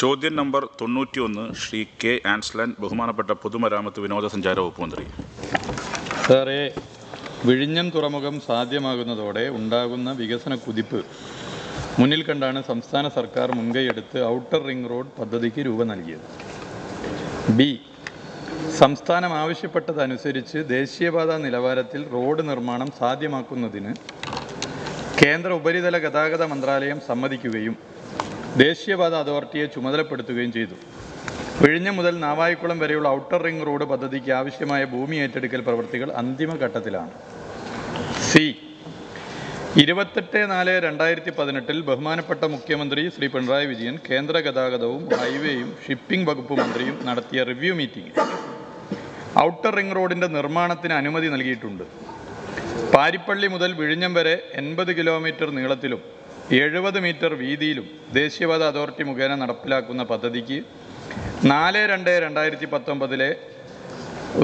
ചോദ്യം നമ്പർ തൊണ്ണൂറ്റിയൊന്ന് ശ്രീ കെ ആൻസ്ലൻ ബഹുമാനപ്പെട്ട പൊതുമരാമത്ത് വിനോദസഞ്ചാര വകുപ്പ് മന്ത്രി. സാറേ വിഴിഞ്ഞം തുറമുഖം സാധ്യമാകുന്നതോടെ ഉണ്ടാകുന്ന വികസന കുതിപ്പ് മുന്നിൽ കണ്ടാണ് സംസ്ഥാന സർക്കാർ മുൻകൈയെടുത്ത് ഔട്ടർ റിംഗ് റോഡ് പദ്ധതിക്ക് രൂപം നൽകിയത്. ബി സംസ്ഥാനം ആവശ്യപ്പെട്ടതനുസരിച്ച് ദേശീയപാത നിലവാരത്തിൽ റോഡ് നിർമ്മാണം സാധ്യമാക്കുന്നതിന് കേന്ദ്ര ഉപരിതല ഗതാഗത മന്ത്രാലയം സമ്മതിക്കുകയും ദേശീയപാത അതോറിറ്റിയെ ചുമതലപ്പെടുത്തുകയും ചെയ്തു. വിഴിഞ്ഞം മുതൽ നാവായിക്കുളം വരെയുള്ള ഔട്ടർ റിംഗ് റോഡ് പദ്ധതിക്ക് ആവശ്യമായ ഭൂമി ഏറ്റെടുക്കൽ പ്രവൃത്തികൾ അന്തിമഘട്ടത്തിലാണ്. സി. ഇരുപത്തെട്ട് നാല് രണ്ടായിരത്തി പതിനെട്ടിൽ ബഹുമാനപ്പെട്ട മുഖ്യമന്ത്രി ശ്രീ പിണറായി വിജയൻ കേന്ദ്ര ഗതാഗതവും ഹൈവേയും ഷിപ്പിംഗ് വകുപ്പ് മന്ത്രിയും നടത്തിയ റിവ്യൂ മീറ്റിംഗിൽ. ഔട്ടർ റിംഗ് റോഡിന്റെ നിർമ്മാണത്തിന് അനുമതി നൽകിയിട്ടുണ്ട്. പാരിപ്പള്ളി മുതൽ വിഴിഞ്ഞം വരെ എൺപത് കിലോമീറ്റർ നീളത്തിലും എഴുപത് മീറ്റർ വീതിയിലും ദേശീയപാത അതോറിറ്റി മുഖേന നടപ്പിലാക്കുന്ന പദ്ധതിക്ക് നാല് രണ്ട് രണ്ടായിരത്തി പത്തൊമ്പതിലെ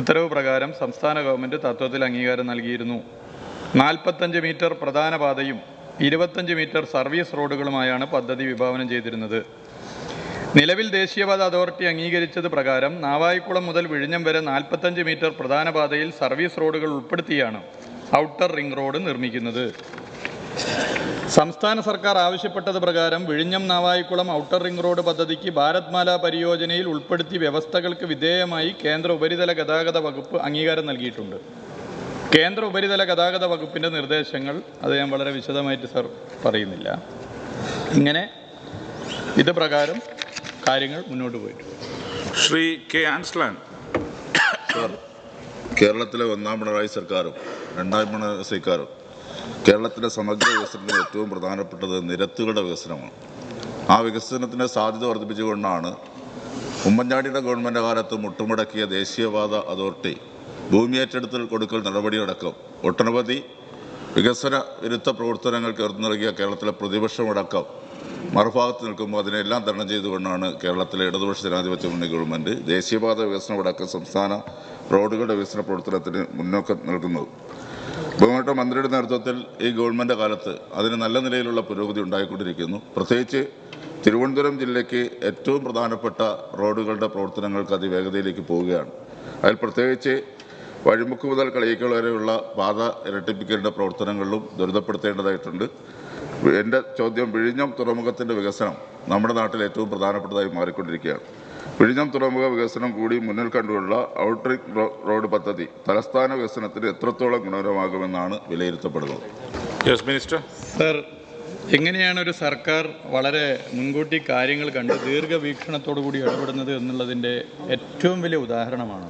ഉത്തരവ് പ്രകാരം സംസ്ഥാന ഗവൺമെന്റ് തത്വത്തിൽ അംഗീകാരം നൽകിയിരുന്നു. നാൽപ്പത്തഞ്ച് മീറ്റർ പ്രധാന പാതയും ഇരുപത്തഞ്ച് മീറ്റർ സർവീസ് റോഡുകളുമായാണ് പദ്ധതി വിഭാവനം ചെയ്തിരുന്നത്. നിലവിൽ ദേശീയപാത അതോറിറ്റി അംഗീകരിച്ചത് പ്രകാരം നാവായിക്കുളം മുതൽ വിഴിഞ്ഞം വരെ നാൽപ്പത്തഞ്ച് മീറ്റർ പ്രധാന പാതയിൽ സർവീസ് റോഡുകൾ ഉൾപ്പെടുത്തിയാണ് ഔട്ടർ റിംഗ് റോഡ് നിർമ്മിക്കുന്നത്. സംസ്ഥാന സർക്കാർ ആവശ്യപ്പെട്ടത് പ്രകാരം വിഴിഞ്ഞം നാവായിക്കുളം ഔട്ടർ റിംഗ് റോഡ് പദ്ധതിക്ക് ഭാരത്മാല പരിയോജനയിൽ ഉൾപ്പെടുത്തി വ്യവസ്ഥകൾക്ക് വിധേയമായി കേന്ദ്ര ഉപരിതല ഗതാഗത വകുപ്പ് അംഗീകാരം നൽകിയിട്ടുണ്ട്. കേന്ദ്ര ഉപരിതല ഗതാഗത വകുപ്പിന്റെ നിർദ്ദേശങ്ങൾ അത് ഞാൻ വളരെ വിശദമായിട്ട് സർ പറയുന്നില്ല. ഇങ്ങനെ ഇത് പ്രകാരം കാര്യങ്ങൾ മുന്നോട്ട് പോയിട്ടുണ്ട്. ശ്രീ കെ ആൻസ്ലാൻ. കേരളത്തിലെ ഒന്നാം പിണറായി സർക്കാരും രണ്ടാം പിണറായി സർക്കാരും കേരളത്തിന്റെ സമഗ്ര വികസനത്തിന് ഏറ്റവും പ്രധാനപ്പെട്ടത് നിരത്തുകളുടെ വികസനമാണ്. ആ വികസനത്തിന്റെ സാധ്യത വർദ്ധിപ്പിച്ചുകൊണ്ടാണ് ഉമ്മൻചാണ്ടിയുടെ ഗവൺമെന്റ് കാലത്ത് മുട്ടുമുടക്കിയ ദേശീയപാത അതോറിറ്റി ഭൂമി ഏറ്റെടുത്തൽ കൊടുക്കൽ നടപടിയടക്കം ഒട്ടനവധി വികസന വിരുദ്ധ പ്രവർത്തനങ്ങൾക്ക് ഉയർന്നു നൽകിയ കേരളത്തിലെ പ്രതിപക്ഷമടക്കം മറുഭാഗത്ത് നിൽക്കുമ്പോൾ അതിനെല്ലാം തരണം ചെയ്തുകൊണ്ടാണ് കേരളത്തിലെ ഇടതുപക്ഷ ജനാധിപത്യ മുന്നണി ഗവൺമെന്റ് ദേശീയപാത വികസനമടക്കം സംസ്ഥാന റോഡുകളുടെ വികസന പ്രവർത്തനത്തിന് മുന്നോക്കം നൽകുന്നത് ബഹുമാനപ്പെട്ട മന്ത്രിയുടെ നേതൃത്വത്തിൽ ഈ ഗവൺമെന്റ് കാലത്ത് അതിന് നല്ല നിലയിലുള്ള പുരോഗതി ഉണ്ടായിക്കൊണ്ടിരിക്കുന്നു. പ്രത്യേകിച്ച് തിരുവനന്തപുരം ജില്ലയ്ക്ക് ഏറ്റവും പ്രധാനപ്പെട്ട റോഡുകളുടെ പ്രവർത്തനങ്ങൾക്ക് അതിവേഗതയിലേക്ക് പോവുകയാണ്. അതിൽ പ്രത്യേകിച്ച് വഴിമുക്ക് മുതൽ കളിയിക്കൽ വരെയുള്ള പാത ഇരട്ടിപ്പിക്കേണ്ട പ്രവർത്തനങ്ങളിലും ദുരിതപ്പെടുത്തേണ്ടതായിട്ടുണ്ട് എന്റെ ചോദ്യം വിഴിഞ്ഞം തുറമുഖത്തിന്റെ വികസനം നമ്മുടെ നാട്ടിൽ ഏറ്റവും പ്രധാനപ്പെട്ടതായി മാറിക്കൊണ്ടിരിക്കുകയാണ്. വിഴിഞ്ഞം തുറമുഖ വികസനം കൂടി മുന്നിൽ കണ്ടുള്ള ഔട്ട്റിക് റോഡ് പദ്ധതി തലസ്ഥാന വികസനത്തിന് എത്രത്തോളം ഗുണകരമാകുമെന്നാണ് വിലയിരുത്തപ്പെടുന്നത്. യെസ് മിനിസ്റ്റർ സർ എങ്ങനെയാണ് ഒരു സർക്കാർ വളരെ മുൻകൂട്ടി കാര്യങ്ങൾ കണ്ട് ദീർഘവീക്ഷണത്തോടു കൂടി ഇടപെടുന്നത് എന്നുള്ളതിന്റെ ഏറ്റവും വലിയ ഉദാഹരണമാണ്?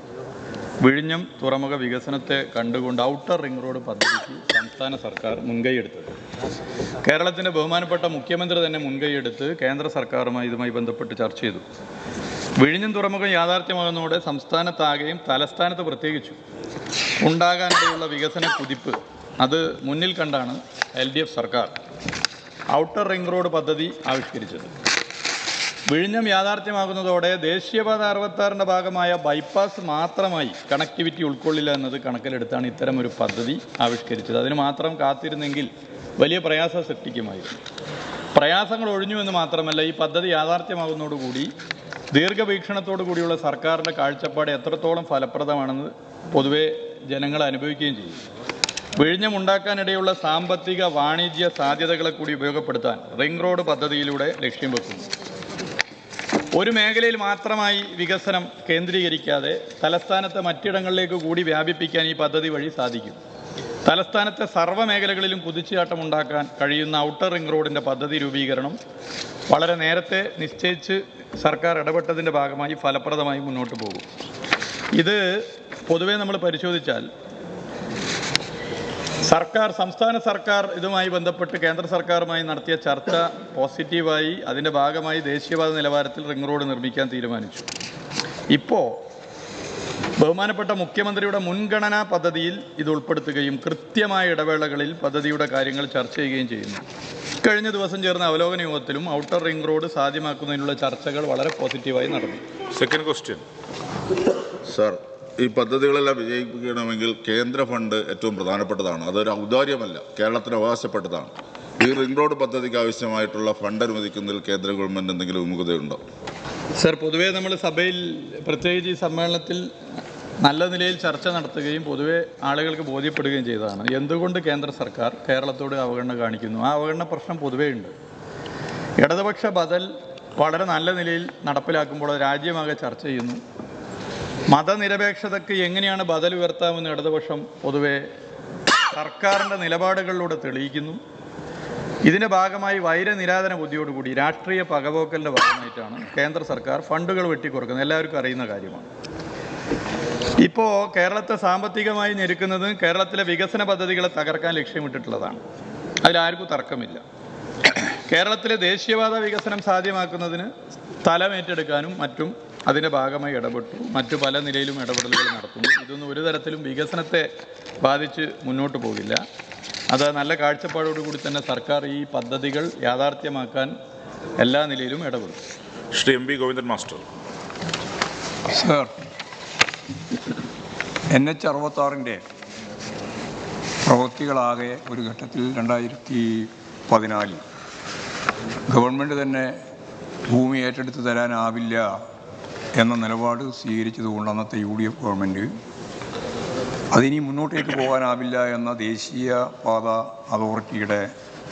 വിഴിഞ്ഞം തുറമുഖ വികസനത്തെ കണ്ടുകൊണ്ട് ഔട്ടർ റിംഗ് റോഡ് പദ്ധതിക്ക് സംസ്ഥാന സർക്കാർ മുൻകൈയെടുത്തത്. കേരളത്തിന്റെ ബഹുമാനപ്പെട്ട മുഖ്യമന്ത്രി തന്നെ മുൻകൈയെടുത്ത് കേന്ദ്ര സർക്കാരുമായി ഇതുമായി ബന്ധപ്പെട്ട് ചർച്ച ചെയ്തു. വിഴിഞ്ഞം തുറമുഖം യാഥാർത്ഥ്യമാകുന്നതോടെ സംസ്ഥാനത്താകെയും തലസ്ഥാനത്ത് പ്രത്യേകിച്ചു. ഉണ്ടാകാനിടയുള്ള വികസന കുതിപ്പ് അത് മുന്നിൽ കണ്ടാണ് എൽ ഡി എഫ് സർക്കാർ ഔട്ടർ റിംഗ് റോഡ് പദ്ധതി ആവിഷ്കരിച്ചത്. വിഴിഞ്ഞം യാഥാർത്ഥ്യമാകുന്നതോടെ ദേശീയപാത അറുപത്താറിന്റെ ഭാഗമായ ബൈപ്പാസ് മാത്രമായി കണക്ടിവിറ്റി ഉൾക്കൊള്ളില്ല എന്നത് കണക്കിലെടുത്താണ് ഇത്തരം ഒരു പദ്ധതി ആവിഷ്കരിച്ചത്. അതിന് മാത്രം കാത്തിരുന്നെങ്കിൽ വലിയ പ്രയാസം സൃഷ്ടിക്കുമായിരുന്നു. പ്രയാസങ്ങൾ ഒഴിഞ്ഞു എന്ന് മാത്രമല്ല ഈ പദ്ധതി യാഥാർത്ഥ്യമാകുന്നതോടുകൂടി ദീർഘവീക്ഷണത്തോടു കൂടിയുള്ള സർക്കാരിന്റെ കാഴ്ചപ്പാട് എത്രത്തോളം ഫലപ്രദമാണെന്ന് പൊതുവെ ജനങ്ങൾ അനുഭവിക്കുകയും ചെയ്യും. വിഴിഞ്ഞമുണ്ടാക്കാനിടയുള്ള സാമ്പത്തിക വാണിജ്യ സാധ്യതകളെ കൂടി ഉപയോഗപ്പെടുത്താൻ റിംഗ് റോഡ് പദ്ധതിയിലൂടെ ലക്ഷ്യം വെക്കുന്നു. ഒരു മേഖലയിൽ മാത്രമായി വികസനം കേന്ദ്രീകരിക്കാതെ തലസ്ഥാനത്തെ മറ്റിടങ്ങളിലേക്ക് കൂടി വ്യാപിപ്പിക്കാൻ ഈ പദ്ധതി വഴി സാധിക്കും. തലസ്ഥാനത്തെ സർവ മേഖലകളിലും കുതിച്ചുചാട്ടം ഉണ്ടാക്കാൻ കഴിയുന്ന ഔട്ടർ റിംഗ് റോഡിന്റെ പദ്ധതി രൂപീകരണം വളരെ നേരത്തെ നിശ്ചയിച്ച് സർക്കാർ ഇടപെട്ടതിന്റെ ഭാഗമായി ഫലപ്രദമായി മുന്നോട്ട് പോകും. ഇത് പൊതുവെ നമ്മൾ പരിശോധിച്ചാൽ സർക്കാർ സംസ്ഥാന സർക്കാർ ഇതുമായി ബന്ധപ്പെട്ട് കേന്ദ്ര സർക്കാരുമായി നടത്തിയ ചർച്ച പോസിറ്റീവായി അതിന്റെ ഭാഗമായി ദേശീയപാത നിലവാരത്തിൽ റിംഗ് റോഡ് നിർമ്മിക്കാൻ തീരുമാനിച്ചു. ഇപ്പോൾ ബഹുമാനപ്പെട്ട മുഖ്യമന്ത്രിയുടെ മുൻഗണനാ പദ്ധതിയിൽ ഇത് ഉൾപ്പെടുത്തുകയും കൃത്യമായ ഇടവേളകളിൽ പദ്ധതിയുടെ കാര്യങ്ങൾ ചർച്ച ചെയ്യുകയും ചെയ്യുന്നു. കഴിഞ്ഞ ദിവസം ചേർന്ന അവലോകന യോഗത്തിലും ഔട്ടർ റിംഗ് റോഡ് സാധ്യമാക്കുന്നതിനുള്ള ചർച്ചകൾ വളരെ പോസിറ്റീവായി നടന്നു. സെക്കൻഡ് ക്വസ്റ്റ്യൻ സാർ ഈ പദ്ധതികളെല്ലാം വിജയിപ്പിക്കണമെങ്കിൽ കേന്ദ്ര ഫണ്ട് ഏറ്റവും പ്രധാനപ്പെട്ടതാണ്. അതൊരു ഔദാര്യമല്ല കേരളത്തിന് അവകാശപ്പെട്ടതാണ് ഈ റിംഗ് റോഡ് പദ്ധതിക്ക് ആവശ്യമായിട്ടുള്ള ഫണ്ട് അനുവദിക്കുന്നതിൽ കേന്ദ്ര ഗവൺമെന്റ് എന്തെങ്കിലും വിമുഖതയുണ്ടോ? സർ പൊതുവേ നമ്മൾ സഭയിൽ പ്രത്യേകിച്ച് ഈ സമ്മേളനത്തിൽ നല്ല നിലയിൽ ചർച്ച നടത്തുകയും പൊതുവെ ആളുകൾക്ക് ബോധ്യപ്പെടുകയും ചെയ്തതാണ്. എന്തുകൊണ്ട് കേന്ദ്ര സർക്കാർ കേരളത്തോട് അവഗണന കാണിക്കുന്നു? ആ അവഗണന പ്രശ്നം പൊതുവേ ഉണ്ട്. ഇടതുപക്ഷ ബദൽ വളരെ നല്ല നിലയിൽ നടപ്പിലാക്കുമ്പോൾ രാജ്യമാകെ ചർച്ച ചെയ്യുന്നു. മതനിരപേക്ഷതയ്ക്ക് എങ്ങനെയാണ് ബദൽ ഉയർത്താമെന്ന് ഇടതുപക്ഷം പൊതുവെ സർക്കാരിന്റെ നിലപാടുകളിലൂടെ തെളിയിക്കുന്നു. ഇതിന്റെ ഭാഗമായി വൈരനിരാധന ബുദ്ധിയോടുകൂടി രാഷ്ട്രീയ പകവോക്കലിന്റെ ഭാഗമായിട്ടാണ് കേന്ദ്ര സർക്കാർ ഫണ്ടുകൾ വെട്ടിക്കുറക്കുന്നത്. എല്ലാവർക്കും അറിയുന്ന കാര്യമാണ്. ഇപ്പോൾ കേരളത്തെ സാമ്പത്തികമായി ഞെരുക്കുന്നത് കേരളത്തിലെ വികസന പദ്ധതികളെ തകർക്കാൻ ലക്ഷ്യമിട്ടിട്ടുള്ളതാണ്. അതിലാർക്കും തർക്കമില്ല. കേരളത്തിലെ ദേശീയവാദ വികസനം സാധ്യമാക്കുന്നതിന് സ്ഥലമേറ്റെടുക്കാനും മറ്റും അതിന്റെ ഭാഗമായി ഇടപെട്ടു. മറ്റു പല നിലയിലും ഇടപെടലുകൾ നടത്തുന്നു. ഇതൊന്നും ഒരു തരത്തിലും വികസനത്തെ ബാധിച്ച് മുന്നോട്ട് പോകില്ല. അത് നല്ല കാഴ്ചപ്പാടോടുകൂടി തന്നെ സർക്കാർ ഈ പദ്ധതികൾ യാഥാർത്ഥ്യമാക്കാൻ എല്ലാ നിലയിലും ഇടപെടും. Shri M V Govindan master. Sir N H അറുപത്താറിന്റെ പ്രവൃത്തികളാകെ ഒരു ഘട്ടത്തിൽ രണ്ടായിരത്തി പതിനാലിൽ. ഗവൺമെന്റ് തന്നെ ഭൂമി ഏറ്റെടുത്ത് തരാനാവില്ല എന്ന നിലപാട് സ്വീകരിച്ചതുകൊണ്ട് അന്നത്തെ യു ഡി എഫ് ഗവൺമെന്റ്. അതിനി മുന്നോട്ടേക്ക് പോകാനാവില്ല എന്ന ദേശീയ പാത അതോറിറ്റിയുടെ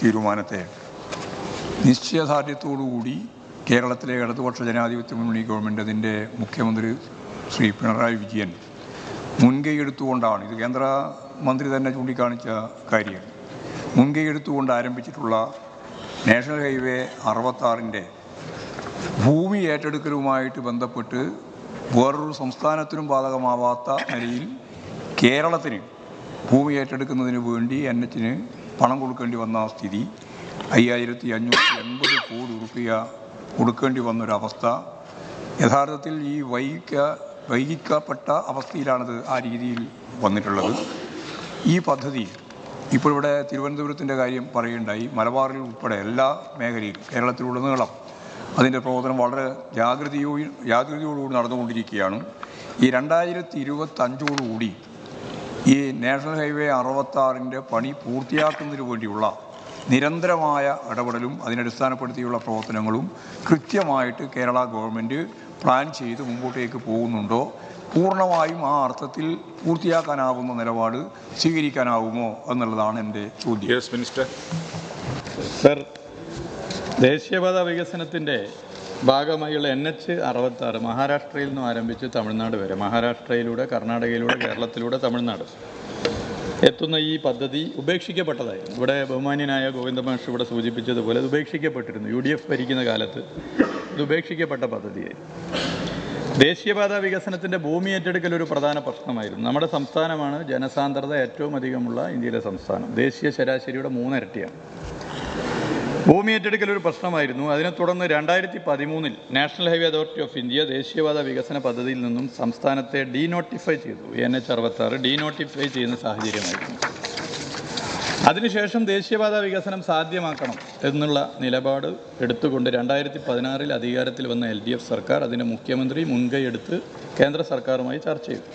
തീരുമാനത്തെ നിശ്ചയദാർഢ്യത്തോടുകൂടി കേരളത്തിലെ ഇടതുപക്ഷ ജനാധിപത്യ മുന്നണി ഗവൺമെന്റ് അതിന്റെ മുഖ്യമന്ത്രി ശ്രീ പിണറായി വിജയൻ മുൻകൈ എടുത്തുകൊണ്ടാണ് ഇത് കേന്ദ്ര മന്ത്രി തന്നെ ചൂണ്ടിക്കാണിച്ച കാര്യം മുൻകൈ എടുത്തുകൊണ്ട് ആരംഭിച്ചിട്ടുള്ള നാഷണൽ ഹൈവേ അറുപത്താറിന്റെ ഭൂമി ഏറ്റെടുക്കലുമായിട്ട് ബന്ധപ്പെട്ട് വേറൊരു സംസ്ഥാനത്തിനും ബാധകമാവാത്ത നിലയിൽ കേരളത്തിന് ഭൂമി ഏറ്റെടുക്കുന്നതിന് വേണ്ടി എൻ എച്ചിന് പണം കൊടുക്കേണ്ടി വന്ന സ്ഥിതി അയ്യായിരത്തി അഞ്ഞൂറ്റി എൺപത് കോടി ഉറുപ്പിക കൊടുക്കേണ്ടി വന്നൊരവസ്ഥ. യഥാർത്ഥത്തിൽ ഈ വൈകിക്ക വൈകിക്കപ്പെട്ട അവസ്ഥയിലാണത് ആ രീതിയിൽ വന്നിട്ടുള്ളത്. ഈ പദ്ധതി ഇപ്പോൾ ഇവിടെ തിരുവനന്തപുരത്തിന്റെ കാര്യം പറയുകയുണ്ടായി. മലബാറിൽ ഉൾപ്പെടെ എല്ലാ മേഖലയിലും കേരളത്തിലുടനീളം അതിന്റെ പ്രവർത്തനം വളരെ ജാഗ്രതയോ ജാഗ്രതയോടുകൂടി നടന്നുകൊണ്ടിരിക്കുകയാണ്. ഈ രണ്ടായിരത്തി ഇരുപത്തഞ്ചോടുകൂടി ഈ നാഷണൽ ഹൈവേ അറുപത്താറിന്റെ പണി പൂർത്തിയാക്കുന്നതിന് വേണ്ടിയുള്ള നിരന്തരമായ ഇടപെടലും അതിനടിസ്ഥാനപ്പെടുത്തിയുള്ള പ്രവർത്തനങ്ങളും കൃത്യമായിട്ട് കേരള ഗവൺമെന്റ് പ്ലാൻ ചെയ്ത് മുമ്പോട്ടേക്ക് പോകുന്നുണ്ടോ? പൂർണമായും ആ അർത്ഥത്തിൽ പൂർത്തിയാക്കാനാകുന്ന നിലപാട് സ്വീകരിക്കാനാവുമോ എന്നുള്ളതാണ് എന്റെ ചോദ്യം. യെസ് മിനിസ്റ്റർ സർ ദേശീയപാത വികസനത്തിന്റെ ഭാഗമായുള്ള എൻ എച്ച് അറുപത്താറ് മഹാരാഷ്ട്രയിൽ നിന്നും ആരംഭിച്ച് തമിഴ്നാട് വരെ. മഹാരാഷ്ട്രയിലൂടെ കർണാടകയിലൂടെ കേരളത്തിലൂടെ തമിഴ്നാട് എത്തുന്ന ഈ പദ്ധതി ഉപേക്ഷിക്കപ്പെട്ടതായിരുന്നു ഇവിടെ ബഹുമാന്യനായ ഗോവിന്ദ മാഷ് ഇവിടെ സൂചിപ്പിച്ചതുപോലെ അത് ഉപേക്ഷിക്കപ്പെട്ടിരുന്നു. യു ഡി എഫ് ഭരിക്കുന്ന കാലത്ത് ഇത് ഉപേക്ഷിക്കപ്പെട്ട പദ്ധതിയായിരുന്നു. ദേശീയപാത വികസനത്തിന്റെ ഭൂമി ഏറ്റെടുക്കൽ ഒരു പ്രധാന പ്രശ്നമായിരുന്നു. നമ്മുടെ സംസ്ഥാനമാണ് ജനസാന്ദ്രത ഏറ്റവും അധികമുള്ള ഇന്ത്യയിലെ സംസ്ഥാനം. ദേശീയ ശരാശരിയുടെ മൂന്നിരട്ടിയാണ്. ഭൂമി ഏറ്റെടുക്കൽ ഒരു പ്രശ്നമായിരുന്നു. അതിനെ തുടർന്ന് രണ്ടായിരത്തി പതിമൂന്നിൽ National Highway Authority of India ദേശീയപാത വികസന പദ്ധതിയിൽ നിന്നും സംസ്ഥാനത്തെ ഡീനോട്ടിഫൈ ചെയ്തു. എൻ എച്ച് അറുപത്താറ് ഡീനോട്ടിഫൈ ചെയ്യുന്ന സാഹചര്യമായിരുന്നു. അതിനുശേഷം ദേശീയപാത വികസനം സാധ്യമാക്കണം എന്നുള്ള നിലപാട് എടുത്തുകൊണ്ട് രണ്ടായിരത്തി പതിനാറിൽ അധികാരത്തിൽ വന്ന എൽ ഡി എഫ് സർക്കാർ അതിന്റെ മുഖ്യമന്ത്രി മുൻകൈ എടുത്ത് കേന്ദ്ര സർക്കാരുമായി ചർച്ച ചെയ്തു.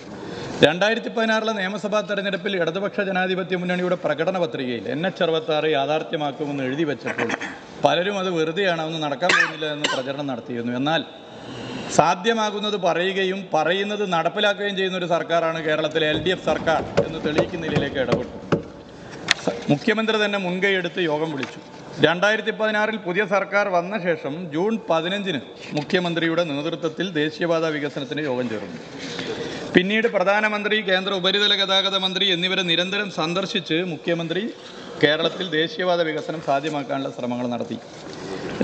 രണ്ടായിരത്തി പതിനാറിലെ നിയമസഭാ തെരഞ്ഞെടുപ്പിൽ ഇടതുപക്ഷ ജനാധിപത്യ മുന്നണിയുടെ പ്രകടന പത്രികയിൽ എൻ എച്ച് അറുപത്താറ് യാഥാർത്ഥ്യമാക്കുമെന്ന് എഴുതി വെച്ചപ്പോൾ പലരും അത് വെറുതെയാണ് ഒന്നും നടക്കാൻ പോകുന്നില്ല എന്ന് പ്രചരണം നടത്തിയിരുന്നു. എന്നാൽ സാധ്യമാകുന്നത് പറയുകയും പറയുന്നത് നടപ്പിലാക്കുകയും ചെയ്യുന്ന ഒരു സർക്കാരാണ് കേരളത്തിലെ എൽ സർക്കാർ എന്ന് തെളിയിക്കുന്ന നിലയിലേക്ക് ഇടപെട്ടു. മുഖ്യമന്ത്രി തന്നെ മുൻകൈ എടുത്ത് യോഗം വിളിച്ചു. രണ്ടായിരത്തി പതിനാറിൽ പുതിയ സർക്കാർ വന്ന ശേഷം ജൂൺ പതിനഞ്ചിന് മുഖ്യമന്ത്രിയുടെ നേതൃത്വത്തിൽ ദേശീയപാത വികസനത്തിന് യോഗം ചേർന്നു. പിന്നീട് പ്രധാനമന്ത്രി കേന്ദ്ര ഉപരിതല ഗതാഗത മന്ത്രി എന്നിവരെ നിരന്തരം സന്ദർശിച്ച് മുഖ്യമന്ത്രി കേരളത്തിൽ ദേശീയപാത വികസനം സാധ്യമാക്കാനുള്ള ശ്രമങ്ങൾ നടത്തി.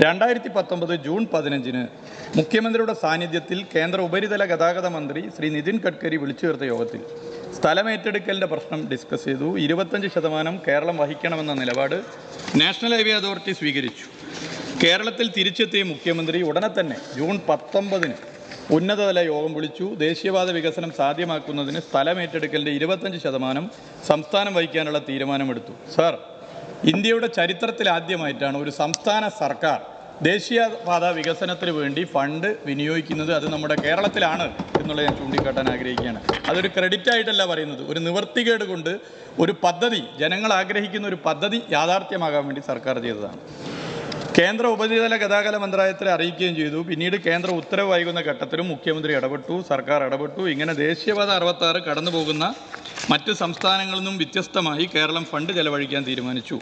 രണ്ടായിരത്തി പത്തൊമ്പത് ജൂൺ പതിനഞ്ചിന് മുഖ്യമന്ത്രിയുടെ സാന്നിധ്യത്തിൽ കേന്ദ്ര ഉപരിതല ഗതാഗത മന്ത്രി ശ്രീ നിതിൻ ഗഡ്കരി വിളിച്ചു ചേർത്ത യോഗത്തിൽ സ്ഥലമേറ്റെടുക്കലിന്റെ പ്രശ്നം ഡിസ്കസ് ചെയ്തു. ഇരുപത്തഞ്ച് ശതമാനം കേരളം വഹിക്കണമെന്ന നിലപാട് നാഷണൽ ഹൈവേ അതോറിറ്റി സ്വീകരിച്ചു. കേരളത്തിൽ തിരിച്ചെത്തിയ മുഖ്യമന്ത്രി ഉടനെ തന്നെ ജൂൺ പത്തൊമ്പതിന് ഉന്നതതല യോഗം വിളിച്ചു. ദേശീയവാദ വികസനം സാധ്യമാക്കുന്നതിന് സ്ഥലമേറ്റെടുക്കലിന്റെ ഇരുപത്തഞ്ച് ശതമാനം സംസ്ഥാനം വഹിക്കാനുള്ള തീരുമാനമെടുത്തു. സാർ ഇന്ത്യയുടെ ചരിത്രത്തിലാദ്യമായിട്ടാണ് ഒരു സംസ്ഥാന സർക്കാർ ദേശീയപാത വികസനത്തിന് വേണ്ടി ഫണ്ട് വിനിയോഗിക്കുന്നത് അത് നമ്മുടെ കേരളത്തിലാണ് എന്നുള്ളത് ഞാൻ ചൂണ്ടിക്കാട്ടാൻ ആഗ്രഹിക്കുകയാണ്. അതൊരു ക്രെഡിറ്റ് ആയിട്ടല്ല പറയുന്നത്. ഒരു നിവർത്തികേട് കൊണ്ട് ഒരു പദ്ധതി ജനങ്ങൾ ആഗ്രഹിക്കുന്ന ഒരു പദ്ധതി യാഥാർത്ഥ്യമാകാൻ വേണ്ടി സർക്കാർ ചെയ്തതാണ്. കേന്ദ്ര ഉപരിതല ഗതാഗത മന്ത്രാലയത്തെ അറിയിക്കുകയും ചെയ്തു. പിന്നീട് കേന്ദ്ര ഉത്തരവ് വൈകുന്ന ഘട്ടത്തിലും മുഖ്യമന്ത്രി ഇടപെട്ടു സർക്കാർ ഇടപെട്ടു. ഇങ്ങനെ ദേശീയപാത അറുപത്താറ് കടന്നു പോകുന്ന മറ്റ് സംസ്ഥാനങ്ങളിൽ നിന്നും വ്യത്യസ്തമായി കേരളം ഫണ്ട് ചെലവഴിക്കാൻ തീരുമാനിച്ചു.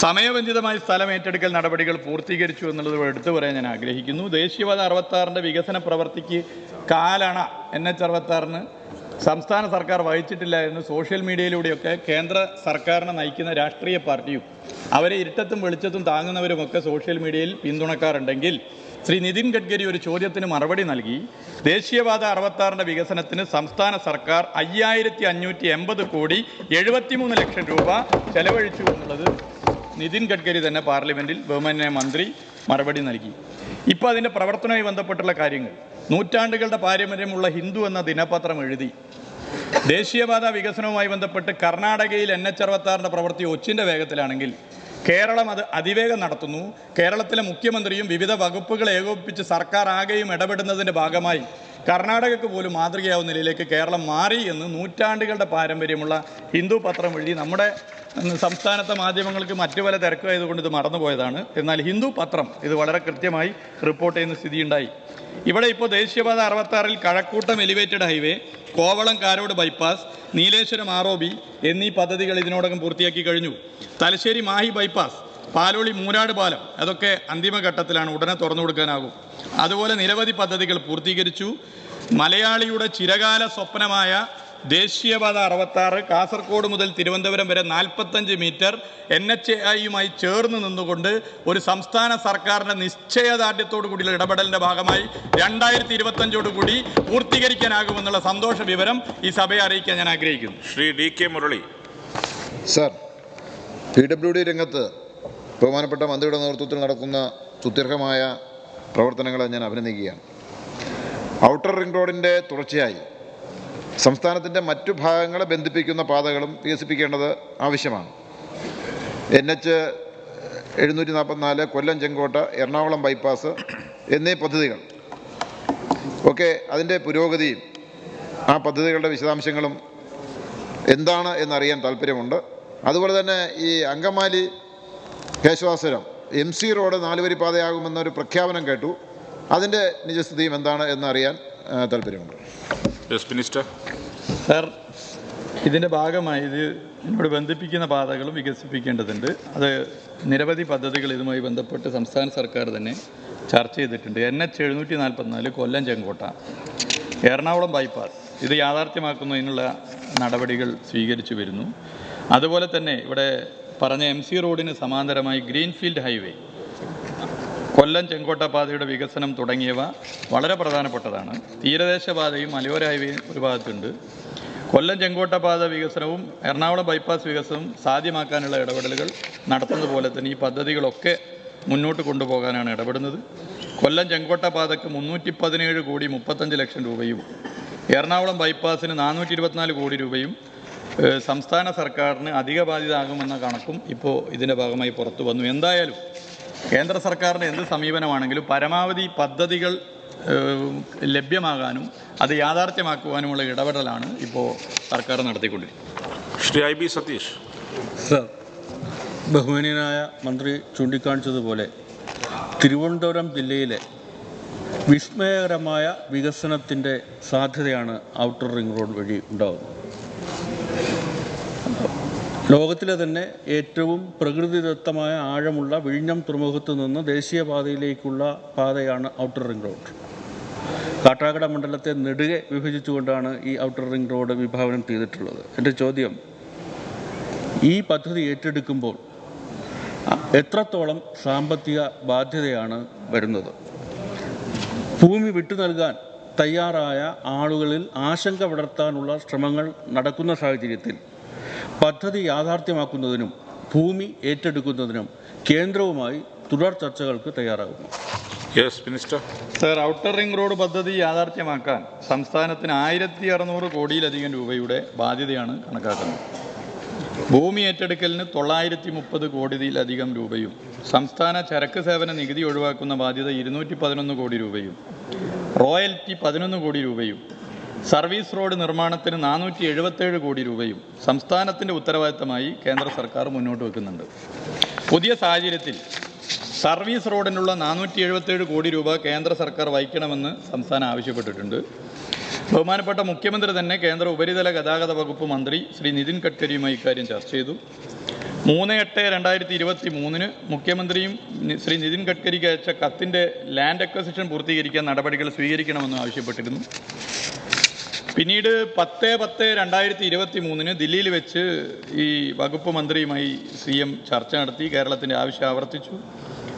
സമയബന്ധിതമായി സ്ഥലം ഏറ്റെടുക്കൽ നടപടികൾ പൂർത്തീകരിച്ചു എന്നുള്ളത് എടുത്തു പറയാൻ ഞാൻ ആഗ്രഹിക്കുന്നു. ദേശീയപാത അറുപത്താറിന്റെ വികസന പ്രവൃത്തിക്ക് കാലണ എൻ എച്ച് അറുപത്താറിന് സംസ്ഥാന സർക്കാർ വഹിച്ചിട്ടില്ല എന്ന് സോഷ്യൽ മീഡിയയിലൂടെയൊക്കെ കേന്ദ്ര സർക്കാരിനെ നയിക്കുന്ന രാഷ്ട്രീയ പാർട്ടിയും അവരെ ഇരുട്ടത്തും വെളിച്ചത്തും താങ്ങുന്നവരുമൊക്കെ സോഷ്യൽ മീഡിയയിൽ പിന്തുണക്കാറുണ്ടെങ്കിൽ ശ്രീ നിതിൻ ഗഡ്കരി ഒരു ചോദ്യത്തിന് മറുപടി നൽകി. ദേശീയപാത അറുപത്താറിന്റെ വികസനത്തിന് സംസ്ഥാന സർക്കാർ അയ്യായിരത്തി അഞ്ഞൂറ്റി എൺപത് കോടി എഴുപത്തിമൂന്ന് ലക്ഷം രൂപ ചെലവഴിച്ചു എന്നുള്ളത് നിതിൻ ഗഡ്കരി തന്നെ പാർലമെന്റിൽ ബഹുമാന്യ മന്ത്രി മറുപടി നൽകി. ഇപ്പോൾ അതിന്റെ പ്രവർത്തനവുമായി ബന്ധപ്പെട്ടുള്ള കാര്യങ്ങൾ. നൂറ്റാണ്ടുകളുടെ പാരമ്പര്യമുള്ള ഹിന്ദു എന്ന ദിനപത്രം എഴുതി. ദേശീയപാത വികസനവുമായി ബന്ധപ്പെട്ട് കർണാടകയിൽ എൻ എച്ച് അറുപത്താറിന്റെ പ്രവൃത്തി ഒച്ചിന്റെ വേഗത്തിലാണെങ്കിൽ കേരളം അത് അതിവേഗം നടത്തുന്നു. കേരളത്തിലെ മുഖ്യമന്ത്രിയും വിവിധ വകുപ്പുകൾ ഏകോപിപ്പിച്ച് സർക്കാർ ആകെയും ഇടപെടുന്നതിന്റെ ഭാഗമായി കർണാടകയ്ക്ക് പോലും മാതൃകയാവുന്ന നിലയിലേക്ക് കേരളം മാറി എന്ന് നൂറ്റാണ്ടുകളുടെ പാരമ്പര്യമുള്ള ഹിന്ദു പത്രം വഴി നമ്മുടെ സംസ്ഥാനത്തെ മാധ്യമങ്ങൾക്ക് മറ്റു പല തിരക്കായതുകൊണ്ട് ഇത് മറന്നുപോയതാണ്. എന്നാൽ ഹിന്ദു പത്രം ഇത് വളരെ കൃത്യമായി റിപ്പോർട്ട് ചെയ്യുന്ന സ്ഥിതിയുണ്ടായി. ഇവിടെ ഇപ്പോൾ ദേശീയപാത അറുപത്താറിൽ Kazhakkoottam elevated highway Kovalam Karode bypass Nileshwaram R എന്നീ പദ്ധതികൾ ഇതിനോടകം പൂർത്തിയാക്കി കഴിഞ്ഞു. തലശ്ശേരി മാഹി ബൈപ്പാസ് പാലോളി മൂരാട് പാലം അതൊക്കെ അന്തിമഘട്ടത്തിലാണ് ഉടനെ തുറന്നു കൊടുക്കാനാകും. അതുപോലെ നിരവധി പദ്ധതികൾ പൂർത്തീകരിച്ചു. മലയാളിയുടെ ചിരകാല സ്വപ്നമായ ദേശീയപാത അറുപത്താറ് കാസർഗോഡ് മുതൽ തിരുവനന്തപുരം വരെ നാൽപ്പത്തഞ്ച് മീറ്റർ എൻ എച്ച് ഐയുമായി ചേർന്ന് നിന്നുകൊണ്ട് ഒരു സംസ്ഥാന സർക്കാരിന്റെ നിശ്ചയദാർഢ്യത്തോടു കൂടിയുള്ള ഇടപെടലിന്റെ ഭാഗമായി രണ്ടായിരത്തി ഇരുപത്തഞ്ചോടുകൂടി പൂർത്തീകരിക്കാനാകുമെന്നുള്ള സന്തോഷ വിവരം ഈ സഭയെ അറിയിക്കാൻ ഞാൻ ആഗ്രഹിക്കുന്നു. Shri D K Murali. Sir P W D രംഗത്ത് ബഹുമാനപ്പെട്ട മന്ത്രിയുടെ നേതൃത്വത്തിൽ നടക്കുന്ന സുദീർഘമായ പ്രവർത്തനങ്ങളെ ഞാൻ അഭിനന്ദിക്കുകയാണ്. ഔട്ടർ റിംഗ് റോഡിന്റെ തുടർച്ചയായി സംസ്ഥാനത്തിന്റെ മറ്റു ഭാഗങ്ങളെ ബന്ധിപ്പിക്കുന്ന പാതകളും വികസിപ്പിക്കേണ്ടത് ആവശ്യമാണ്. എൻ എച്ച് എഴുന്നൂറ്റി നാൽപ്പത്തിനാല് കൊല്ലം ചെങ്കോട്ട എറണാകുളം ബൈപ്പാസ് എന്നീ പദ്ധതികൾ. ഒക്കെ അതിന്റെ പുരോഗതിയും ആ പദ്ധതികളുടെ വിശദാംശങ്ങളും എന്താണ് എന്നറിയാൻ താല്പര്യമുണ്ട് അതുപോലെ തന്നെ ഈ Angamaly Kesavasuram M C road നാലുവരി പാതയാകുമെന്നൊരു പ്രഖ്യാപനം കേട്ടു. അതിന്റെ നിജസ്ഥിതിയും എന്താണ് എന്നറിയാൻ താല്പര്യമുണ്ട് മിനിസ്റ്റർ സർ ഇതിന്റെ ഭാഗമായി ഇത് ഇതിനോട് ബന്ധിപ്പിക്കുന്ന പാതകളും വികസിപ്പിക്കേണ്ടതുണ്ട്. അത് നിരവധി പദ്ധതികൾ ഇതുമായി ബന്ധപ്പെട്ട് സംസ്ഥാന സർക്കാർ തന്നെ ചർച്ച ചെയ്തിട്ടുണ്ട്. എൻ എച്ച് എഴുന്നൂറ്റി നാൽപ്പത്തിനാല് കൊല്ലം ചെങ്കോട്ട. എറണാകുളം ബൈപ്പാസ്. ഇത് യാഥാർത്ഥ്യമാക്കുന്നതിനുള്ള നടപടികൾ സ്വീകരിച്ചു വരുന്നു. അതുപോലെ തന്നെ ഇവിടെ പറഞ്ഞ എം സി റോഡിന് സമാന്തരമായി ഗ്രീൻഫീൽഡ് ഹൈവേ. കൊല്ലം ചെങ്കോട്ട പാതയുടെ വികസനം തുടങ്ങിയവ വളരെ പ്രധാനപ്പെട്ടതാണ്. തീരദേശ പാതയും മലയോര ഹൈവേയും ഒരു ഭാഗത്തുണ്ട്. കൊല്ലം ചെങ്കോട്ട പാത വികസനവും എറണാകുളം ബൈപ്പാസ് വികസനവും സാധ്യമാക്കാനുള്ള ഇടപെടലുകൾ നടത്തുന്നത് പോലെ തന്നെ ഈ പദ്ധതികളൊക്കെ മുന്നോട്ട് കൊണ്ടുപോകാനാണ് ഇടപെടുന്നത്. കൊല്ലം ചെങ്കോട്ട പാതയ്ക്ക് മുന്നൂറ്റി പതിനേഴ് കോടി മുപ്പത്തഞ്ച് ലക്ഷം രൂപയും എറണാകുളം ബൈപ്പാസിന് നാനൂറ്റി ഇരുപത്തിനാല് കോടി രൂപയും സംസ്ഥാന സർക്കാരിന് അധിക ബാധ്യത ആകുമെന്ന കണക്കും ഇപ്പോൾ ഇതിന്റെ ഭാഗമായി പുറത്തു വന്നു. എന്തായാലും കേന്ദ്ര സർക്കാരിന്റെ എന്ത് സമീപനമാണെങ്കിലും പരമാവധി പദ്ധതികൾ ലഭ്യമാകാനും അത് യാഥാർത്ഥ്യമാക്കുവാനുമുള്ള ഇടപെടലാണ് ഇപ്പോൾ സർക്കാർ നടത്തിക്കൊണ്ടിരിക്കുന്നത്. Shri I B Satheesh. Sir ബഹുമാനീയനായ മന്ത്രി ചൂണ്ടിക്കാണിച്ചതുപോലെ തിരുവനന്തപുരം ജില്ലയിലെ വിസ്മയകരമായ വികസനത്തിന്റെ സാധ്യതയാണ് ഔട്ടർ റിംഗ് റോഡ് വഴി ഉണ്ടാകുന്നത് ലോകത്തിലെ തന്നെ ഏറ്റവും പ്രകൃതിദത്തമായ ആഴമുള്ള വിഴിഞ്ഞം തുറമുഖത്ത് നിന്ന് ദേശീയപാതയിലേക്കുള്ള പാതയാണ് ഔട്ടർ റിംഗ് റോഡ്. കാട്ടാക്കട മണ്ഡലത്തെ നെടുകെ വിഭജിച്ചുകൊണ്ടാണ് ഈ ഔട്ടർ റിംഗ് റോഡ് വിഭാവനം ചെയ്തിട്ടുള്ളത്. എന്റെ ചോദ്യം ഈ പദ്ധതി ഏറ്റെടുക്കുമ്പോൾ എത്രത്തോളം സാമ്പത്തിക ബാധ്യതയാണ് വരുന്നത്? ഭൂമി വിട്ടു നൽകാൻ തയ്യാറായ ആളുകളിൽ ആശങ്ക വളർത്താനുള്ള ശ്രമങ്ങൾ നടക്കുന്ന സാഹചര്യത്തിൽ പദ്ധതി യാഥാർത്ഥ്യമാക്കുന്നതിനും ഭൂമി ഏറ്റെടുക്കുന്നതിനും കേന്ദ്രവുമായി തുടർ ചർച്ചകൾക്ക് തയ്യാറാകുന്നു. Yes minister sir outer ring road പദ്ധതി യാഥാർത്ഥ്യമാക്കാൻ സംസ്ഥാനത്തിന് ആയിരത്തി അറുന്നൂറ് കോടിയിലധികം രൂപയുടെ ബാധ്യതയാണ് കണക്കാക്കുന്നത്. ഭൂമി ഏറ്റെടുക്കലിന് തൊള്ളായിരത്തി മുപ്പത് കോടിയിലധികം രൂപയും സംസ്ഥാന ചരക്ക് സേവന നികുതി ഒഴിവാക്കുന്ന ബാധ്യത ഇരുന്നൂറ്റി പതിനൊന്ന് കോടി രൂപയും റോയൽറ്റി പതിനൊന്ന് കോടി രൂപയും സർവീസ് റോഡ് നിർമ്മാണത്തിന് നാനൂറ്റി എഴുപത്തേഴ് കോടി രൂപയും സംസ്ഥാനത്തിന്റെ ഉത്തരവാദിത്തമായി കേന്ദ്ര സർക്കാർ മുന്നോട്ട് വെക്കുന്നുണ്ട്. പുതിയ സാഹചര്യത്തിൽ സർവീസ് റോഡിനുള്ള നാനൂറ്റി എഴുപത്തേഴ് കോടി രൂപ കേന്ദ്ര സർക്കാർ വഹിക്കണമെന്ന് സംസ്ഥാനം ആവശ്യപ്പെട്ടിട്ടുണ്ട്. ബഹുമാനപ്പെട്ട മുഖ്യമന്ത്രി തന്നെ കേന്ദ്ര ഉപരിതല ഗതാഗത വകുപ്പ് മന്ത്രി ശ്രീ നിതിൻ ഗഡ്കരിയുമായി ഇക്കാര്യം ചർച്ച ചെയ്തു. മൂന്ന് എട്ട് രണ്ടായിരത്തി ഇരുപത്തി മൂന്നിന് മുഖ്യമന്ത്രിയും ശ്രീ നിതിൻ ഗഡ്കരിക്ക് അയച്ച കത്തിന്റെ ലാൻഡ് അക്വസിഷൻ പൂർത്തീകരിക്കാൻ നടപടികൾ സ്വീകരിക്കണമെന്നും ആവശ്യപ്പെട്ടിരുന്നു. പിന്നീട് പത്ത് പത്ത് രണ്ടായിരത്തി ഇരുപത്തി മൂന്നിന് ദില്ലിയിൽ വെച്ച് ഈ വകുപ്പ് മന്ത്രിയുമായി സി എം ചർച്ച നടത്തി കേരളത്തിന്റെ ആവശ്യം ആവർത്തിച്ചു.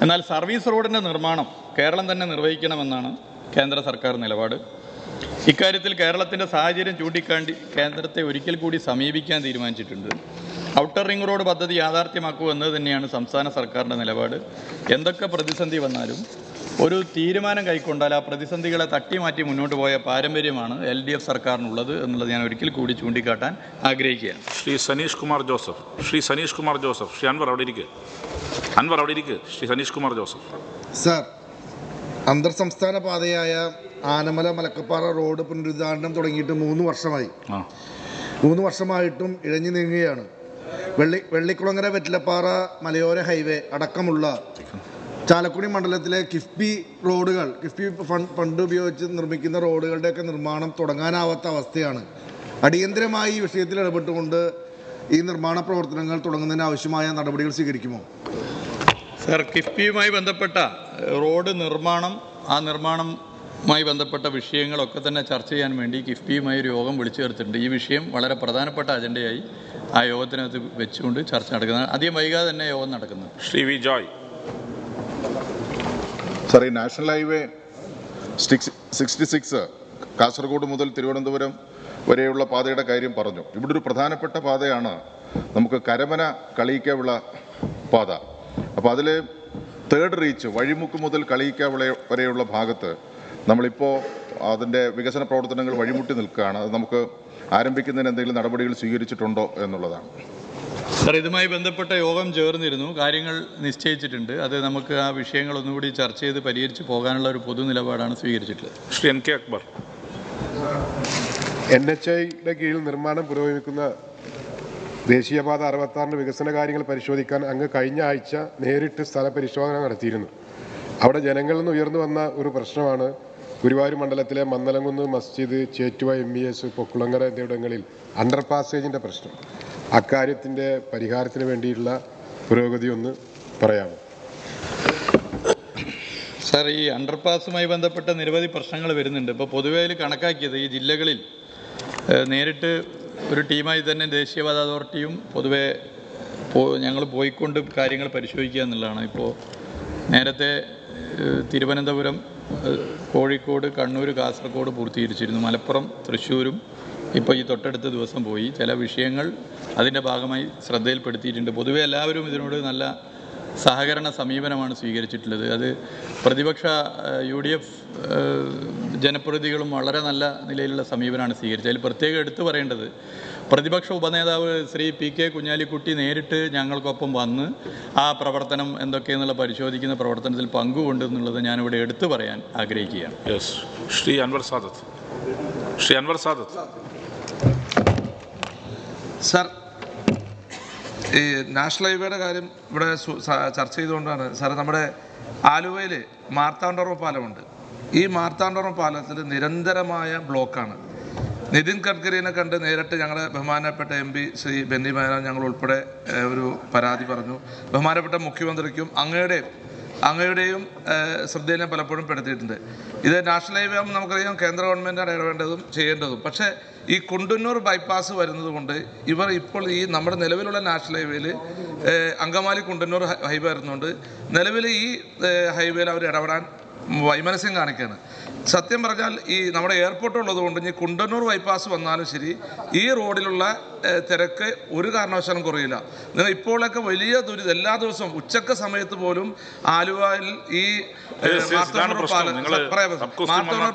എന്നാൽ സർവീസ് റോഡിന്റെ നിർമ്മാണം കേരളം തന്നെ നിർവഹിക്കണമെന്നാണ് കേന്ദ്ര സർക്കാർ നിലപാട്. ഇക്കാര്യത്തിൽ കേരളത്തിന്റെ സാഹചര്യം ചൂണ്ടിക്കാണ്ടി കേന്ദ്രത്തെ ഒരിക്കൽ കൂടി സമീപിക്കാൻ തീരുമാനിച്ചിട്ടുണ്ട്. ഔട്ടർ റിംഗ് റോഡ് പദ്ധതി യാഥാർത്ഥ്യമാക്കൂ എന്നത് തന്നെയാണ് സംസ്ഥാന സർക്കാരിന്റെ നിലപാട്. എന്തൊക്കെ പ്രതിസന്ധി വന്നാലും ഒരു തീരുമാനം കൈക്കൊണ്ടാൽ ആ പ്രതിസന്ധികളെ തട്ടിമാറ്റി മുന്നോട്ട് പോയ പാരമ്പര്യമാണ് എൽ ഡി എഫ് സർക്കാരിനുള്ളത് എന്നുള്ളത് ഞാൻ ഒരിക്കൽ കൂടി ചൂണ്ടിക്കാട്ടാൻ ആഗ്രഹിക്കുകയാണ്. ശ്രീ സനീഷ് കുമാർ ജോസഫ്. ശ്രീ സനീഷ് കുമാർ ജോസഫ്. ശ്രീ അൻവർ അവിടെ ഇരിക്കുക അൻവർ അവിടെ ഇരിക്കുക ശ്രീ സനീഷ് കുമാർ ജോസഫ്. സാർ അന്തർ സംസ്ഥാന പാതയായ ആനമല മലക്കപ്പാറ റോഡ് പുനരുദ്ധാരണം തുടങ്ങിയിട്ട് മൂന്ന് വർഷമായി. ആ. മൂന്ന് വർഷമായിട്ടും ഇഴഞ്ഞു നീങ്ങുകയാണ്. വെള്ളി വെള്ളിക്കുളങ്ങര വെറ്റിലപ്പാറ മലയോര ഹൈവേ അടക്കമുള്ള ചാലക്കുടി മണ്ഡലത്തിലെ കിഫ്ബി റോഡുകൾ കിഫ്ബി ഫണ്ട് ഫണ്ട് ഉപയോഗിച്ച് നിർമ്മിക്കുന്ന റോഡുകളുടെയൊക്കെ നിർമ്മാണം തുടങ്ങാനാവാത്ത അവസ്ഥയാണ്. അടിയന്തരമായി ഈ വിഷയത്തിൽ ഇടപെട്ടുകൊണ്ട് ഈ നിർമ്മാണ പ്രവർത്തനങ്ങൾ തുടങ്ങുന്നതിന് ആവശ്യമായ നടപടികൾ സ്വീകരിക്കുമോ? സർ കിഫ്ബിയുമായി ബന്ധപ്പെട്ട റോഡ് നിർമ്മാണം ആ നിർമ്മാണം മായി ബന്ധപ്പെട്ട വിഷയങ്ങളൊക്കെ തന്നെ ചർച്ച ചെയ്യാൻ വേണ്ടി കിഫ്ബിയുമായി ഒരു യോഗം വിളിച്ചു ചേർത്തിട്ടുണ്ട്. ഈ വിഷയം വളരെ പ്രധാനപ്പെട്ട അജണ്ടയായി ആ യോഗത്തിനകത്ത് വെച്ചുകൊണ്ട് ചർച്ച നടക്കുന്നത് അധികം വൈകാതെ തന്നെ യോഗം നടക്കുന്നത്. Shri V Joy. Sir national highway sixty six Kasaragod മുതൽ തിരുവനന്തപുരം വരെയുള്ള പാതയുടെ കാര്യം പറഞ്ഞു. ഇവിടെ ഒരു പ്രധാനപ്പെട്ട പാതയാണ് നമുക്ക് കരമന കളിയിക്കാവിള പാത. അപ്പോൾ അതിൽ തേർഡ് റീച്ച് വഴിമുക്ക് മുതൽ കളിയിക്കാവിള വരെയുള്ള ഭാഗത്ത് നമ്മളിപ്പോൾ അതിന്റെ വികസന പ്രവർത്തനങ്ങൾ വഴിമുട്ടി നിൽക്കുകയാണ്. അത് നമുക്ക് ആരംഭിക്കുന്നതിന് എന്തെങ്കിലും നടപടികൾ സ്വീകരിച്ചിട്ടുണ്ടോ എന്നുള്ളതാണ്. സർ ഇതുമായി ബന്ധപ്പെട്ട യോഗം ചേർന്നിരുന്നു. കാര്യങ്ങൾ നിശ്ചയിച്ചിട്ടുണ്ട്. അത് നമുക്ക് ആ വിഷയങ്ങൾ ഒന്നുകൂടി ചർച്ച ചെയ്ത് പരിഹരിച്ച് പോകാനുള്ള ഒരു പൊതു നിലപാടാണ് സ്വീകരിച്ചിട്ടുള്ളത്. Shri M K Akbar. N H ഐയുടെ കീഴിൽ നിർമ്മാണം പുരോഗമിക്കുന്ന ദേശീയപാത അറുപത്താറിന്റെ വികസന കാര്യങ്ങൾ പരിശോധിക്കാൻ അങ്ങ് കഴിഞ്ഞ ആഴ്ച നേരിട്ട് സ്ഥലപരിശോധന നടത്തിയിരുന്നു. അവിടെ ജനങ്ങളിൽ നിന്ന് ഉയർന്നു വന്ന ഒരു പ്രശ്നമാണ് ഗുരുവായൂർ മണ്ഡലത്തിലെ മന്നലംകുന്ന് മസ്ജിദ് Chettuva M E S Pokkulangara എന്നിവിടങ്ങളിൽ അണ്ടർ പാസേജിന്റെ പ്രശ്നം. അക്കാര്യത്തിന്റെ പരിഹാരത്തിന് വേണ്ടിയിട്ടുള്ള പുരോഗതി ഒന്ന് പറയാമോ? സാർ ഈ അണ്ടർപാസുമായി ബന്ധപ്പെട്ട നിരവധി പ്രശ്നങ്ങൾ വരുന്നുണ്ട്. ഇപ്പോൾ പൊതുവേ കണക്കാക്കിയത് ഈ ജില്ലകളിൽ നേരിട്ട് ഒരു ടീമായി തന്നെ ദേശീയപാത അതോറിറ്റിയും പൊതുവെ ഞങ്ങൾ പോയിക്കൊണ്ട് കാര്യങ്ങൾ പരിശോധിക്കുക എന്നുള്ളതാണ്. ഇപ്പോൾ നേരത്തെ തിരുവനന്തപുരം കോഴിക്കോട് കണ്ണൂർ കാസർഗോഡ് പൂർത്തീകരിച്ചിരുന്നു. മലപ്പുറം തൃശ്ശൂരും ഇപ്പോൾ ഈ തൊട്ടടുത്ത ദിവസം പോയി. ചില വിഷയങ്ങൾ അതിന്റെ ഭാഗമായി ശ്രദ്ധയിൽപ്പെടുത്തിയിട്ടുണ്ട്. പൊതുവെ എല്ലാവരും ഇതിനോട് നല്ല സഹകരണ സമീപനമാണ് സ്വീകരിച്ചിട്ടുള്ളത്. അത് പ്രതിപക്ഷ യു ഡി എഫ് ജനപ്രതിനിധികളും വളരെ നല്ല നിലയിലുള്ള സമീപനമാണ് സ്വീകരിച്ചത്. അതിൽ പ്രത്യേകം എടുത്തു പറയേണ്ടത് പ്രതിപക്ഷ ഉപനേതാവ് ശ്രീ പി കെ കുഞ്ഞാലിക്കുട്ടി നേരിട്ട് ഞങ്ങൾക്കൊപ്പം വന്ന് ആ പ്രവർത്തനം എന്തൊക്കെയെന്നുള്ള പരിശോധിക്കുന്ന പ്രവർത്തനത്തിൽ പങ്കുകൊണ്ട് എന്നുള്ളത് ഞാനിവിടെ എടുത്തു പറയാൻ ആഗ്രഹിക്കുകയാണ്. ശ്രീ അൻവർ സാദത്ത്. ശ്രീ അൻവർ സാദത്ത്. സാർ ഈ നാഷണൽ ഹൈവേയുടെ കാര്യം ഇവിടെ ചർച്ച ചെയ്തുകൊണ്ടാണ്. സാർ നമ്മുടെ ആലുവയിൽ മാർത്താണ്ഡോറം പാലമുണ്ട്. ഈ മാർത്താണ്ഡോറം പാലത്തിൽ നിരന്തരമായ ബ്ലോക്കാണ്. നിതിൻ ഗഡ്കരിനെ കണ്ട് നേരിട്ട് ഞങ്ങളെ ബഹുമാനപ്പെട്ട എം പി ശ്രീ ബെന്നി മേനോൻ ഞങ്ങൾ ഉൾപ്പെടെ ഒരു പരാതി പറഞ്ഞു. ബഹുമാനപ്പെട്ട മുഖ്യമന്ത്രിക്കും അങ്ങയുടെയും അങ്ങയുടെയും ഞാൻ പലപ്പോഴും പെടുത്തിയിട്ടുണ്ട്. ഇത് നാഷണൽ ഹൈവേ ആകുമ്പോൾ നമുക്കറിയാം കേന്ദ്ര ഗവൺമെന്റാണ് ഇടപെടേണ്ടതും ചെയ്യേണ്ടതും. പക്ഷേ ഈ കുണ്ടന്നൂർ ബൈപ്പാസ് വരുന്നത് കൊണ്ട് ഇവർ ഇപ്പോൾ ഈ നമ്മുടെ നിലവിലുള്ള നാഷണൽ ഹൈവേയിൽ അങ്കമാലി കുണ്ടന്നൂർ ഹൈവേ വരുന്നുണ്ട് നിലവിൽ ഈ ഹൈവേയിൽ അവർ ഇടപെടാൻ വൈമനസ്യം കാണിക്കുകയാണ്. സത്യം പറഞ്ഞാൽ ഈ നമ്മുടെ എയർപോർട്ട് ഉള്ളത് കൊണ്ട് ഇനി കുണ്ടന്നൂർ ബൈപ്പാസ് വന്നാലും ശരി ഈ റോഡിലുള്ള തിരക്ക് ഒരു കാരണവശാലും കുറയില്ല. നിങ്ങൾ ഇപ്പോഴൊക്കെ വലിയ ദുരിതം എല്ലാ ദിവസവും ഉച്ചക്ക സമയത്ത് പോലും ആലുവയിൽ ഈ.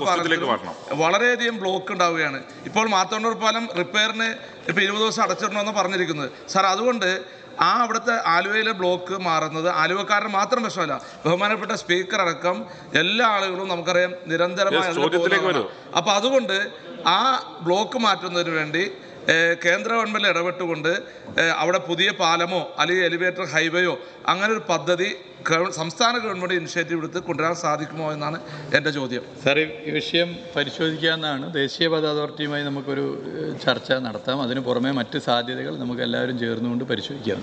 പാലം-. വളരെയധികം ബ്ലോക്ക് ഉണ്ടാവുകയാണ്. ഇപ്പോൾ മാത്തോണ്ടൂർ പാലം റിപ്പയറിന് ഇപ്പോൾ ഇരുപത് ദിവസം അടച്ചിടണമെന്ന് പറഞ്ഞിരിക്കുന്നത്. സാർ അതുകൊണ്ട് ആ അവിടുത്തെ ആലുവയിലെ ബ്ലോക്ക് മാറുന്നത് ആലുവക്കാരൻ മാത്രം പ്രശ്നമല്ല ബഹുമാനപ്പെട്ട സ്പീക്കർ അടക്കം എല്ലാ ആളുകളും നമുക്കറിയാം നിരന്തരമായി ചോദ്യത്തിലേക്ക് അപ്പോൾ അതുകൊണ്ട് ആ ബ്ലോക്ക് മാറ്റുന്നതിന് വേണ്ടി കേന്ദ്ര ഗവൺമെന്റ് ഇടപെട്ടുകൊണ്ട് അവിടെ പുതിയ പാലമോ അല്ലെങ്കിൽ എലിവേറ്റർ ഹൈവേയോ അങ്ങനെ ഒരു പദ്ധതി സംസ്ഥാന ഗവൺമെന്റ് ഇനിഷ്യേറ്റീവ് എടുത്ത് കൊണ്ടുവരാൻ സാധിക്കുമോ എന്നാണ് എന്റെ ചോദ്യം. സാർ ഈ വിഷയം പരിശോധിക്കാമെന്നാണ് ദേശീയപാത അതോറിറ്റിയുമായി നമുക്കൊരു ചർച്ച നടത്താം. അതിന് പുറമെ മറ്റ് സാധ്യതകൾ നമുക്ക് എല്ലാവരും ചേർന്നുകൊണ്ട് പരിശോധിക്കാം.